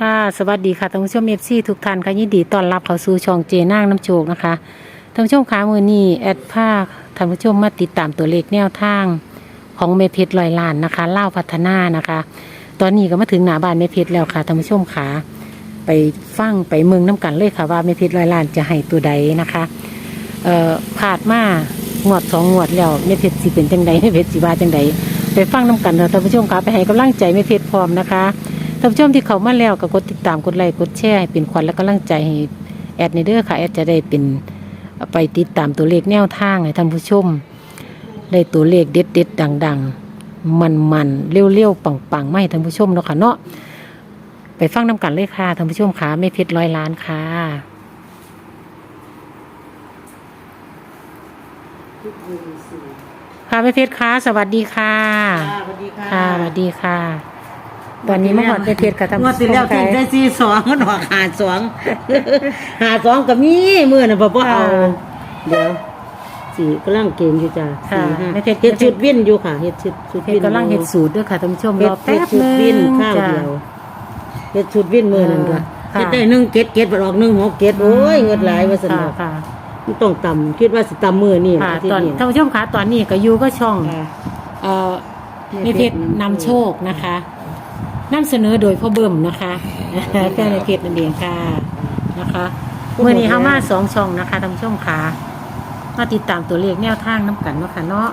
ค่ะสวัสดีค่ะท่านผู้ชมเอฟซีทุกท่านค่ะยินดีต้อนรับเข้าสู่ช่องเจนางน้ำโชคนะคะท่านผู้ชมขามือนี้แอดภาคท่านผู้ชมมาติดตามตัวเลขแนวทางของเมเพชรลอยล้านนะคะเล่าพัฒนานะคะ ตอนนี้ก็มาถึงหน้าบ้านเมเพชรแล้วค่ะท่านผู้ชมขาไปฟังไปเมืองน้ำกันเลยค่ะว่าเมเพชรลอยล้านจะให้ตัวใดนะคะเอ่อผาดมางวดสองงวดแล้วเมเพชรสิเป็นจังใดเมเพชรสิว่าจังใดไปฟังน้ำกันเถอะท่านผู้ชมค่ะไปให้กำลังใจเมเพชรพร้อมนะคะ ท่านผู้ชมที่เขามาแล้วก็กดติดตามกดไลค์กดแชร์ให้เป็นขวัญและกำลังใจให้แอดในเด้อค่ะแอดจะได้เป็นไปติดตามตัวเลขแนวทางให้ท่านผู้ชมได้ตัวเลขเด็ดเด็ดๆดัง ๆ มันมันๆเลี้ยวๆปังๆไม่ท่านผู้ชมเนาะค่ะเนาะไปฟังน้ำกันเลยค่ะท่านผู้ชมค่ะไม่เพชรร้อยล้านค่ะค่ะไม่เพชรค่ะสวัสดีค่ะ สวัสดีค่ะค่ะสวัสดีค่ะ ตอนนี้มาหอดไม่เพชรกับท่านงวผู้ดชที่มแล้วค่ะถึงได้ซีสองมันออกหาสองหาสองก็มีมือน่ะพ่อเอาเดี๋ยวสีกำลังเก่งอยู่จ้ะค่ะสี่ห้าไม่เพชรเฮ็ดชุดวินอยู่ค่ะเฮ็ดชุดชุดเพวิชนรกำลังเห็ดสูตรด้วยค่ะท่านผู้ชมเฮ็รดอแป๊บชุนึดงวินข้าวจ้ะเดียวเฮ็ดชุดวินมือนั่นก็ค่ะเฮ็ดได้หนึ่งเกตเกตบัดออกหนึ่งหกเกตโอ้ยเงินหลายว่าสนค่ะอกค่ะมันต้องต่ำคิดว่าสิต่ำมือนี่ค่ะอาทิตตอนย์นี้ท่านผู้ชมคะตอนนี้ก็อยู่ก็ช่องค่ะเอ่อมีเพชรนำโชคนะคะ นำเสนอโดยพ่อเบิ่มนะคะแฟนในเพจนั่นเองค่ะนะคะเมื่อนี้เข้ามาสองช่องนะคะท่านผู้ชมค่ะมาติดตามตัวเลขแนวทางน้ำกันเนาะค่ะเนาะ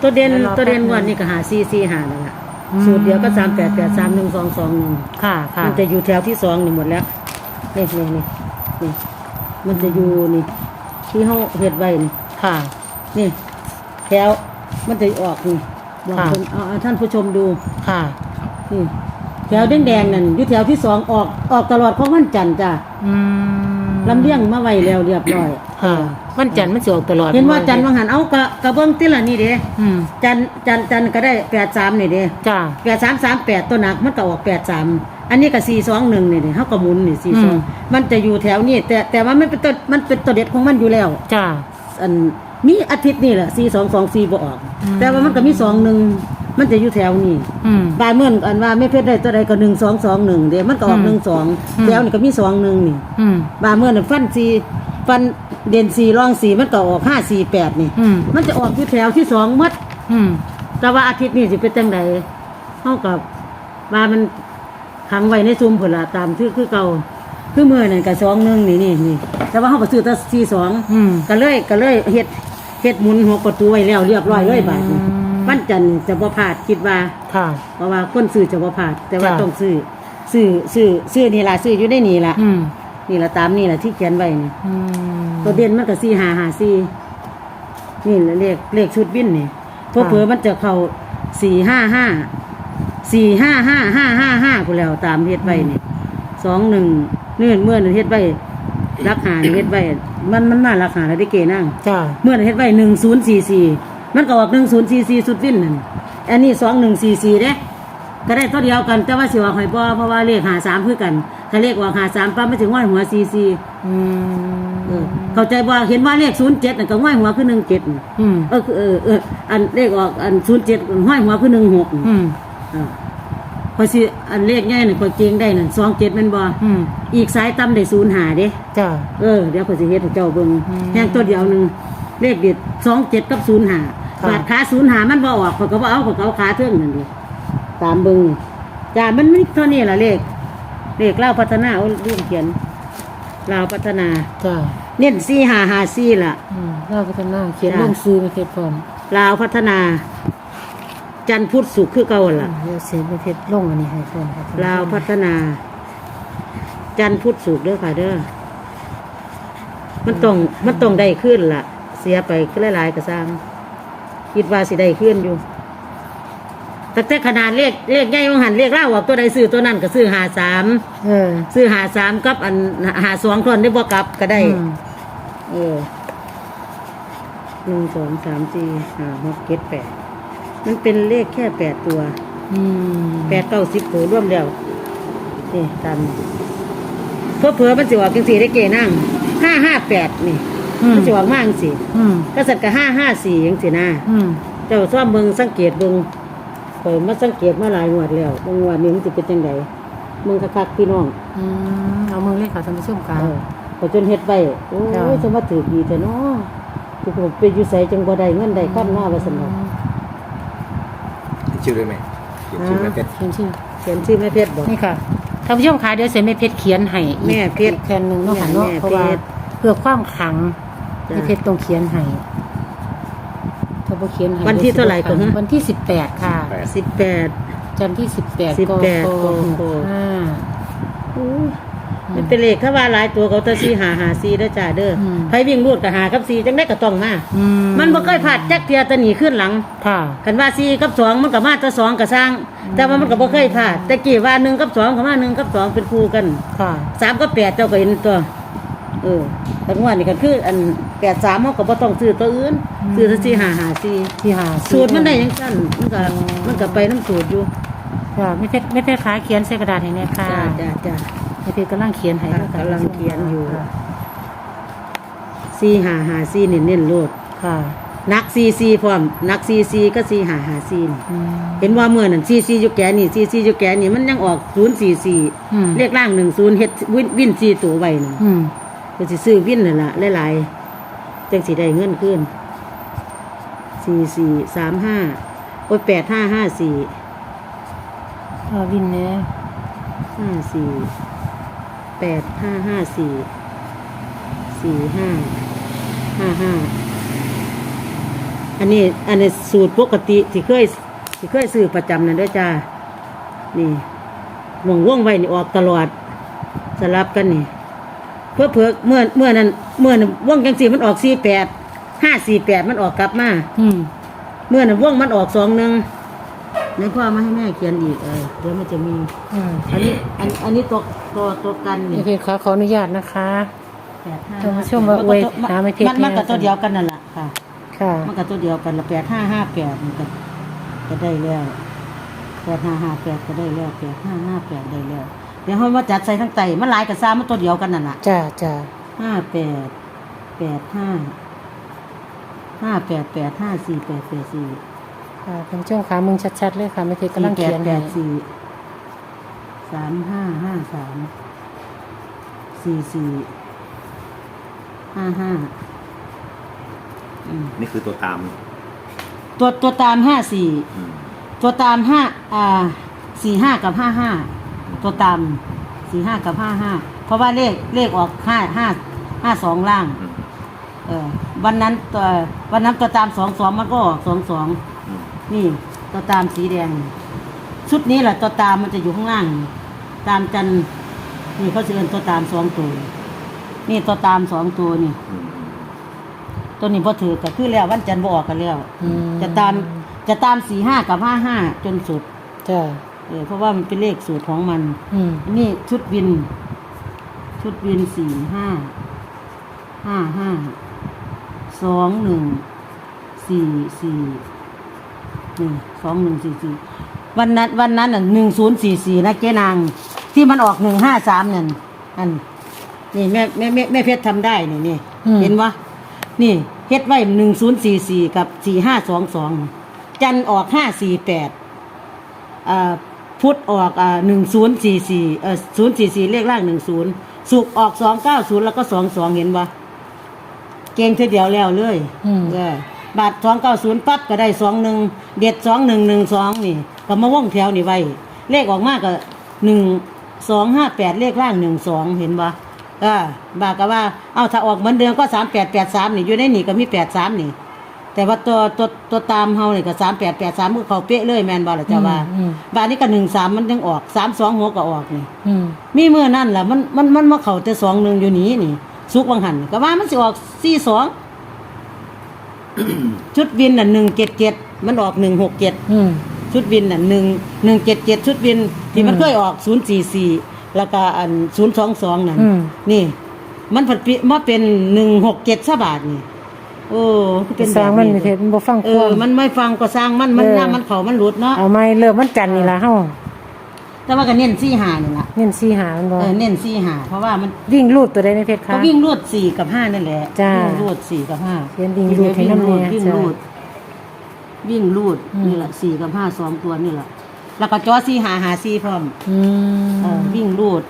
ตัวเด่นเดี๋ยวรอตัวเด่นแป๊บนึงงวันนี้ก็หาซีซีหานั่นแหละอืมสูตรเดียวก็สามแปดแปดสามหนึ่งสองสองหนึ่งค่ะค่ะมันจะอยู่แถวที่สองนี่หมดแล้วนี่นี่นี่นี่มันจะอยู่นี่ที่เขาเห็ดไว้นี่ค่ะ นี่แถวมันจะออกนี่ลองค่ะเพิ่นเอาเอาท่านผู้ชมดูค่ะ นี่แถวแดงๆนั่นอยู่แถวที่สองออกออกตลอดของวันจันทร์จ้ะอืมลำเลียงมาไว้แล้วเรียบร้อยค่ะวันจันทร์มันจะออกตลอดเห็นว่าจันทร์วังหันเอากะกะเบิ้งติละนี่เด้อืมจันทร์จันทร์จันทร์ก็ได้แปดสามนี่เด้จ้าแปดสามสามแปดตัวหนักมันก็ออกแปดสามอันนี้ก็สี่สองหนึ่งนี่นี่เขาก็หมุนนี่สี่อืสอมงมันจะอยู่แถวนี้แต่แต่ว่ามันเป็นตัวมันเป็นตัวเด็ดของมันอยู่แล้วจ้าอันมีอาทิตย์นี่แหละสี่สองสองสี่บ่ออกอืมแต่ว่ามันก็มีสองหนึ่ง มันจะอยู่แถวนี้อืม บายเมื่อนอันว่าไม่เพชรได้ตัวใดก็หนึ่งสองสองหนึ่งเดี๋ยวมันก็ออกอืมหนึ่งสองอืม แถวนี่ก็มีสองหนึ่งนี่ อืม บายเมื่อนนฟันสี่ฟันเด่นสี่รองสี่มันก็ออกห้าสี่แปดนี่ อืม มันจะออกอยู่แถวที่สองหมัด อืม แต่ว่าอาทิตย์นี้สิเป็นจังใดเท่ากับว่ามันขังไว้ในซุมผลละตามที่คือเก่าคือเมื่อนั่นกับสองหนึ่งนี่นี่นี่แต่ว่าเขาก็ซื้อแต่สี่สองอืม ก็เลยก็เลยเฮ็ดเฮ็ดหมุนหัวประตูไว้แล้วเรียบร้อยเลยบาดนี้อืมวัน จันทร์จะบ่พลาดคิดว่า ค่ะ เพราะว่าคนซื้อจะบ่พลาดแต่ว่าจ้ะ ต้องซื้อซื้อซื้อซื้อนี่ล่ะซื้ออยู่ในนี่ล่ะอืมนี่ล่ะตามนี่ล่ะที่เขียนไว้นี่อืม ตัวเด่นมันก็สี่หาหาสี่นี่แหละเลขเลขชุดวินนี่เพอค่ะ เผื่อๆมันจะเข้าสี่ห้าห้าสี่ห้าห้าห้าห้าห้าพู้นแล้วตามเฮ็ดไว้นี่สองหนึ่งเนื่อนเมื่อนั้นเฮ็ดไว้รักหานี่เฮ็ดไว้มันมันมารักหาแล้วได้เกนั่ง จ้าเมื่อนั้นเฮ็ดไว้หนึ่งศูนย์สี่สี่ มันก็ออกหนึ่งศูนย์สี่สี่สุดวินนั่นอันนี้สองหนึ่งสี่สี่เด้ก็ได้ตัวเดียวกันแต่ว่าสิว่าหอยบ่เพราะว่าเลขหาสามคือกัน ถ้าเลขออกหาสามปั๊บไม่ถึงว่าหัวสี่สี่อืมเออเข้าใจว่าเห็นว่าเลขศูนย์เจ็ดก็ห้อยหัวคือหนึ่งเจ็ดอืมเออคือเออเอออันเลขออกอันศูนย์เจ็ดห้อยหัวคือหนึ่งหกอืมพอสิอันเลขง่ายหนึ่งก็เก่งได้นั่นสองเจ็ดมันบ่อืมอีกสายต่ำได้ศูนย์หาเด้จ้าเออเดี๋ยวพอสิเฮ็ดให้เจ้าเบิ่งอืมแห้งตัวเดียวหนึ่งเลขเด็ดสองเจ็ดกับศูนย์หา ค่ะ บาดขาศูนย์หามันบ่ออกเขาก็บ่เอาเขาก็เอาขาเทิงนั่นดิตามเบิ่งจ้ามันไม่เท่านี้ล่ะเลขเลขเล่าวพัฒนาเอาเรื่องเขียนลาวพัฒนา จ้าเน้นสี่หาหาสี่ล่ะ อืมเราพัฒนาเขียนจ้ะ ลงซื้อไม่เพชรพร้อมลาวพัฒนา จันทร์พุทธสุขคือเก่าหั่นล่ะ เดี๋ยวเสียไม่เพชรลงอันนี้ให้พร้อมค่ะลาวพัฒนา จันทร์พุทธสุขเด้อค่ะเด้อมันต้องมันต้องได้ขึ้นล่ะ เสียไปก็หลายๆก็ซ้ำ คิดว่าสิได้ขึ้นอยู่แต่แต่ขนาดเลขเลขใหญ่ของหันเลขเล่าออกตัวใดซื้อตัวนั้นก็ซื้อหาสามเออ ซื้อหาสามกับอันหาสองคนได้บ่กลับก็ได้ อืม เออหนึ่งสองสามสี่ห้าหกเจ็ดแปดมันเป็นเลขแค่แปดตัว อืมแปดเก้าสิบตัวร่วมแล้วนี่ตามเพื่อเผื่อๆมันสิออกจังสี่ได้เกนั่งห้าห้าแปดนี่อื มมันสิออกมากจังสี่อืมก็สัตว์กับห้าห้าสี่ยังสี่นะอืมเจ้าซ่อมเบิงสังเกตเบิงเปิดมาสังเกตมาหลายงวดแล้วบางงวดนี้มันจะเป็นจังไดมึงคักๆพี่น้องอืมเอามือเลยค่ะท่านผู้ชมค่ะ เออพอจนเฮ็ดไว้โอ้จ้ะยจะมาถือดีแต่เนาะทุกคนไปอยู่ไสจังบ่ได้เงินได้ค่ำหน้าว่าซั่นดอกเขียนชื่อด้วยไหมเขียนชื่อแม่เพชรเขียนชื่อเขียนชื่อแม่เพชรบอกนี่ค่ะท่านผู้ชมคะเดี๋ยวเสร็จแม่เพชรเขียนให้อีกแม่เพชรอีกแผ่นหนึ่งเนาะค่ะเนาะแม่เพราะว่าเพชรเพื่อความขลัง จ้ะแม่เพชรต้องเขียนให้ถ้าบ่เขียนให้วันที่เท่าไหร่ก่อนฮะ วันที่สิบแปดค่ะแปด18จันทร์ที่สิบแปด18กกกห้าโอ้ยมันเป็นเลขถ้าว่าหลายตัวเขาแตะซีหาหาซีเด้อจ้าเด้ออไผวิ่งรูดก็หากับซีจังได้ก็ต้องมา อืมันบ่เคยพลาดจักเทียแตะหนีขึ้นหลังค่ะ คันว่าซีกับสองมันก็มาแตะสองก็สร้าง แต่ว่ามันก็บ่เคยพลาดแต่กี้ว่าหนึ่งกับสองก็มาหนึ่งกับสองเป็นคู่กันค่ะ สามกับแปดเจ้าก็เห็นตัว เออ แต่ว่านี่ก็คืออันแปดสามเขาก็บ่ต้องซื้อตัวอื่นซื้อแตะซีหาหาซีที่หาสูตรมันได้ยังสั้นมันก็มันก็ไปน้ำสูตรอยู่ค่ะไม่เพชรไม่เพชรขาเขียนใส่กระดาษให้เนี่ยค่ะจ้าจ้าจ้าแม่เพชรกำลังเขียนให้ค่ะแล้วค่ะกำลังเขียนอยู่ค่ะซีหาหาซีเน้นเน้นๆโลดค่ะนักซีซีพร้อมนักซีซีก็ซีหาหาซีนี่อืมเห็นว่าเมื่อนั่นซีซีอยู่แกนี่ซีซีอยู่แกนี่มันยังออกศูนย์สี่สี่อืมเลขล่างหนึ่งศูนย์เฮ็ดวินวินซีตัวไว้นึงอืม ก็สิซื้อวินนั่นละหลายๆจังสิได้เงินขึ้นสี่สี่สามห้าโอ้ยแปดห้าห้าสี่เอาวินเนี่ยห้าสี่แปดห้าห้าสี่สี่ห้าห้าห้าอันนี้อันนี้สูตรปกติที่เคยที่เคยซื้อประจำนั่นเด้วยจ้านี่หม่องว่องไว้นี่ออกตลอดสลับกันนี่ เพื่อเพื่อเมื่อเมื่อนั้นเมื่อนั้นว่องจังสี่มันออกสี่แปดห้าสี่แปดมันออกกลับมาอืมเมื่อนั้นว่องมันออกสองหนึ่งในพ่อมาให้แม่เขียนอีกเออเดี๋ยวมันจะมี อืมอันนี้อันอันนี้ตัวตัวตัวกันแม่นี่เพชรขอขออนุญาตนะคะ แปดห้าท่านผู้ชมว่าอวยหาไม่เท็จมันมันกับแน่ตัวเดียวกันนั่นแหละค่ะ ค่ะ มันกับตัวเดียวกันละแปดห้าห้าแปดมันก็ก็ได้แล้วแปดห้าห้าแปดก็ได้แล้วแปดห้าห้าแปดได้แล้ว เดี๋ยวเขามาจัดใส่ทั้งไตมันหลายกับซ้ำมันตัวเดียวกันนั่นแหละจ้าจ้าห้าแปดแปดห้าห้าแปดแปดห้าสี่แปดแปดสี่ค่ะท่านผู้ชมขามึงชัดๆเลยค่ะแม่เพชรกำลังแปเขีดยนแปให้ดสี่สามห้าห้าสามสี่สี่ห้าห้าอืมนี่คือตัวตามตัวตัวตามห้าสี่ อืมตัวตามห้าอ่าสี่ห้ากับห้าห้า ตัวตามสี่ห้ากับห้าห้าเพราะว่าเลขเลขออกห้าห้าห้าสองล่าง อืมเออวันนั้นตัววันนั้นตัวตามสองสองมันก็ออกสองสองอืมนี่ตัวตามสีแดง ชุดนี้แหละตัวตามมันจะอยู่ข้างล่าง ตามจันทร์นี่เขาเชิญตัวตามสองตัวนี่ตัวตามสองตัวนี่ อืมตัวนี้พอถือก็คือแล้ววันจันทร์บออกกันแล้วอืมจะตามจะตามสี่ห้ากับห้าห้าจนสุด จ้า เออเพราะว่ามันเป็นเลขสูตรของมัน อืมอันนี่ชุดวิน ชุดวินสี่ห้าห้าห้าสองหนึ่งสี่สี่นี่สองหนึ่งสี่สี่วันนั้นวันนั้นอะหนึ่งศูนย์สี่สี่นะเจ๊นาง ที่มันออกหนึ่งห้าสามนั่นอันนี่แม่แม่แม่แม่เพชรทำได้นี่นี่เห็นวะนี่เฮ็ดไว้หนึ่งศูนย์สี่สี่กับสี่ห้าสองสองจันทร์ออกห้าสี่แปดอ่า พุทธออกอ่าหนึ่งศูนย์สี่สี่เอ่อศูนย์สี่สี่เลขล่างหนึ่งศูนย์สุกร์ออกสองเก้าศูนย์แล้วก็สองสองเห็นปะเก่งเท่าเดียวแล้วเลยอืม เออบาทสองเก้าศูนย์ปั๊บก็ได้สองหนึ่งเด็ดสองหนึ่งหนึ่งสองนี่ ก็มาว่องแถวนี่ไว้เลขออกมากก็หนึ่งสองห้าแปดเลขล่างหนึ่งสองเห็นปะอ่าบาก็ว่า เอาถ้าออกเหมือนเดิมก็สามแปดแปดสามนี่อยู่ในนี่ก็มีแปดสามนี่ แต่ว่าตัวตัวตัวตามเฮาเนี่ยก็สามแปดแปดสามก็เขาเป๊ะเลยแมนบอลจ้าว่าอืมบาทนี้ก็หนึ่งสามมันยังออกสามสองหัวก็ออกนี่ อืม มีเมื่อนั่นแหละมันมันมันมาเข่าแต่สองหนึ่งอยู่นี้นี่สุกวังหันก็ว่ามันสิออกสี่สอง ชุดวินน่ะหนึ่งเจ็ดเจ็ดมันออกหนึ่งหกเจ็ดอืม ชุดวินน่ะหนึ่งหนึ่งเจ็ดเจ็ดชุดวิน ที่มันอืมเคยออกศูนย์สี่สี่แล้วก็อันศูนย์สองสองนั่นอืม นี่ มันผัดปีมาเป็นหนึ่งหกเจ็ดสบาทนี่ โอ้คือสร้างมันไม่เพชรมันบ่ฟังเอควอม มันไม่ฟังก็สร้างมันมันเออน้ำมันเขามันหลุดเนาะเอาไม่เริ่มมันจันทร์นี่ล่ะเฮาแต่ว่าก็เน้นสี่หานี่ล่ะเน้นสี่หามันบ่เออเน้นสี่หาเพราะว่ามันวิ่งรูดตัวใดในเพชรคะ ก็วิ่งรวดสี่กับห้านั่นแหละจ้าวิ่งรวดสี่กับห้าเขียนวิ่งรูดให้น้ำแน่วิ่งจ้ารูดวิ่งรูดอืม นี่แหละสี่กับห้าสองตัวนี่แหละแล้วก็จอซีหาหาซีพร้อมอืเออมวิ่งรูด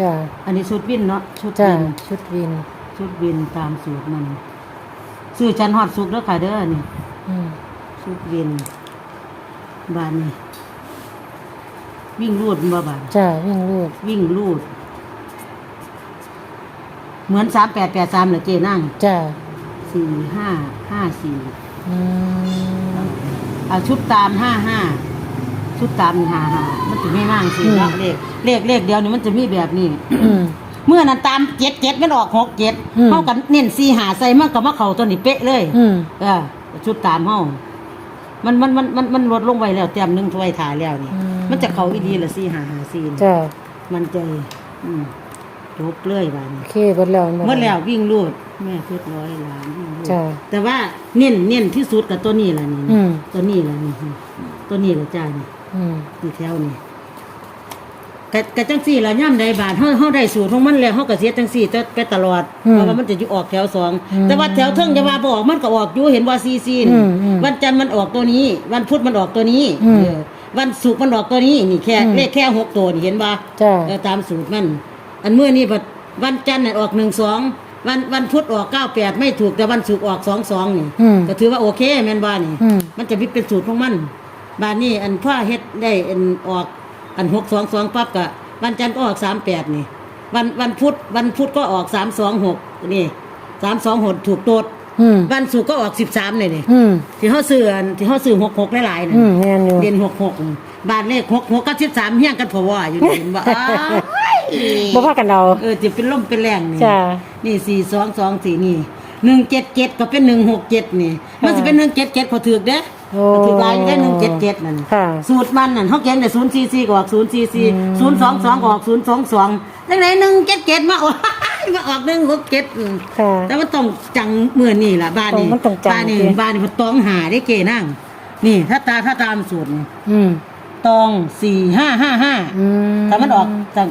จ้าอันนี้ชุดวินเนาะชุดจ้าวินชุดวินชุดวินตามสูตรมัน ซื้อจันฮอดสุกเด้อค่ะเด้อนี่อืมชุดวินบานนี่วิ่งรูดบ่บานจ้าวิ่งรูดวิ่งรูด เหมือนสามแปดแปดสามเหรอเจนั่งจ้าสี่ห้าห้าสี่อืม เอาชุดตามห้าห้าชุดตามห้าห้ามันจะไม่มั่งสิเนาะเลขเลขเลขเดียวนี่มันจะมีแบบนี้ อืม เมื่อนั้นตามเจ็ดเจ็ดมันออกหกเจ็ดอืมเท่ากันเน้นสี่หาใส่มันก็มาเข่าตัวนี้เป๊ะเลยอืม เออชุดตามเฮามันมันมันมันมันลดลงไปแล้วเตรียมหนึงถ้วยถ่ายแล้วนี่มันจะเขาอีดีละสี่หาหาสี่นี่จ้ามันใจอืมจบเลยบานโอเคเบิดแล้วเมื่อแล้ววิ่งรูดแม่เพชรร้อยล้านวิ่งรูด จ้า แต่ว่าเน้นเน้นที่สุดกับตัวนี้แหละนี่อืม ตัวนี้แหละนี่ตัวนี้แหละจ้านี่อืมนี่แถวนี่ กะกะจังสี่ละย่ำใดบาทเฮาเฮาได้สูตรของมันแล้วเฮาก็เสียจังสี่แต่ไปตลอดเพราะว่ามันจะอยู่ออกแถวสองแต่ว่าแถวเทิงจะว่าบ่ออกมันก็ออกอยู่เห็นว่าซีซีนอืมอืมวันจันทร์มันออกตัวนี้ วันพุธมันออกตัวนี้อืมเออวันศุกร์มันออกตัวนี้นี่แค่อืมเลขแค่หกตัวนี่เห็นบ่จ้าเออตามสูตรมัน อันเมื่อนี้บัดวันจันทร์น่ะออกหนึ่งสองวันวันพุธออกเก้าแปดไม่ถูกแต่วันศุกร์ออกสองสองนี่ อืม ก็ถือว่าโอเคแม่นบ้านี่ อืม มันจะมีเป็นสูตรของมันบ้านนี้อันพ่อเฮ็ดได้อันออก อันหกสองสองปั๊บกะวันจันทร์ก็ออกสามแปดนี่ วันวันพุธวันพุธก็ออกสามสองหกนี่สามสองหกถูกโตดอืมวันศุกร์ก็ออกสิบสามเลยนี่อืมที่เขาซื้ออันที่เขาซื้อหกหกหลายๆน่ะอืมแม่นอยู่เรียนหกหกบาทเลขหกหกกับสิบสามเฮี้ยงกันพอว่าอยู่นี่เห็นบ่อ้ายบ่พากันเอาเออจะเป็นล่มเป็นแรงนี่จ้านี่สี่สองสองสี่นี่หนึ่งเจ็ดเจ็ดก็เป็นหนึ่งหกเจ็ดนี่ มันจะเป็นหนึ่งเจ็ดเจ็ดพอถือเด้โอ้ถือลายอยู่ได้หนึ่งเจ็ดเจ็ดนั่นค่ะ สูตรมันนั่นเขาเขียนแต่ศูนย์ซีซีก็ออกศูนย์ซีซีศูนย์สองสองก็ออกศูนย์สองสองจังไหนหนึ่งเจ็ดเจ็ดมาออก มาออกหนึ่งหกเจ็ดอืมค่ะ แต่ว่าต้องจังเมื่อนี่ล่ะบ้านนี้มันต้องจังบ้านนี้สิ บ้านนี้มันต้องหาได้เกนั่งนี่ ถ้าตาถ้าตามสูตรนี่อืมตองสี่ห้าห้าห้า อืม แต่มันออกจาก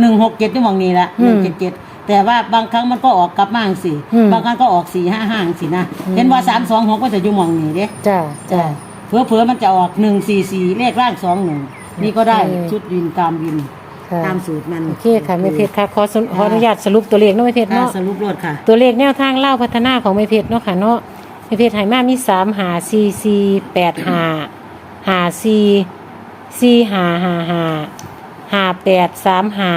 หนึ่งหกเจ็ดที่มองนี้ละอืหนึ่งมเจ็ดเจ็ด แต่ว่าบางครั้งมันก็ออกกลับมาสี่อืม บางครั้งก็ออกสี่ห้าห้าสินะอืมเห็นว่าสามสองหกก็จะอยู่มองนี้เด้จ้าจ้าเผื่อเผื่อๆมันจะออกหนึ่งสี่สี่เลขร่างสองหนึ่งนี่ก็ได้โอเค ชุดวินตามวินค่ะ ตามสูตรมันโอเคค่ะแม่เพชรค่ะขอสรุปขออนุญาตสรุปตัวเลขเนาะแม่เพชรอ่าเนาะสรุปรวดค่ะ ตัวเลขแนวทางเล่าพัฒนาของแม่เพชรเนาะค่ะเนาะแม่เพชรไหมามีสามหาสี่สี่แปดหาหาสี่สี่หาหาหาหาแปดสามหา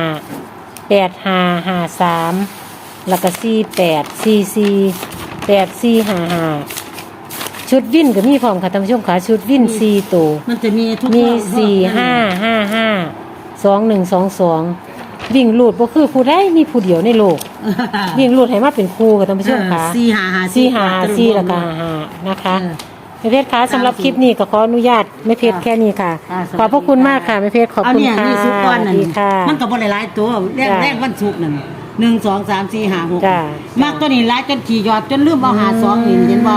แปดหาหาสามแล้วก็สี่แปดสี่สี่แปดสี่หาหาชุดวินก็มีพร้อมค่ะท่านผู้ชมค่ะชุดวินสี่ตัวมันจะมีทุกมีรอบสี่รอบห้าห้าห้าสองหนึ่งสองสองวิ่งลูดก็คือผู้ได้มีผู้เดียวในโลก วิ่งลูดให้มาเป็นครูค่ะท่านผู้ชมค่ะเออสี่หาหาสี่หาตะสี่มแล้วก็หาหานะคะ เออแม่เพชรคะสำหรับคลิปนี้ก็ขออนุญาตแม่เพชรค่ะแค่นี้ค่ะ ค่ะสวัสดี ขอบพระคุณมากค่ะแม่เพชรขอบเอาคุณเนี่ยค่ะนี่ซุปก้อนนั่นดีค่ะ มันก็บ่หลายๆตัวแรกจ้ะแรกวันศุกร์นั่นหนึ่งสองสามสี่ห้าหกจ้ะมากตัวนี้หลายจนขี่ยอดจนลืมเอาหาสองนี่เห็นบ่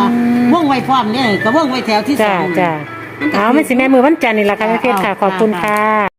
ว่องไว้พร้อมเนี่ยก็ว่องไว้แถวที่สจ้าองจ้ามันก็ เอาไม่สิแม่มือวันจันทร์นี่แหละค่ะแม่เพชรค่ะขอบคุณค่ะ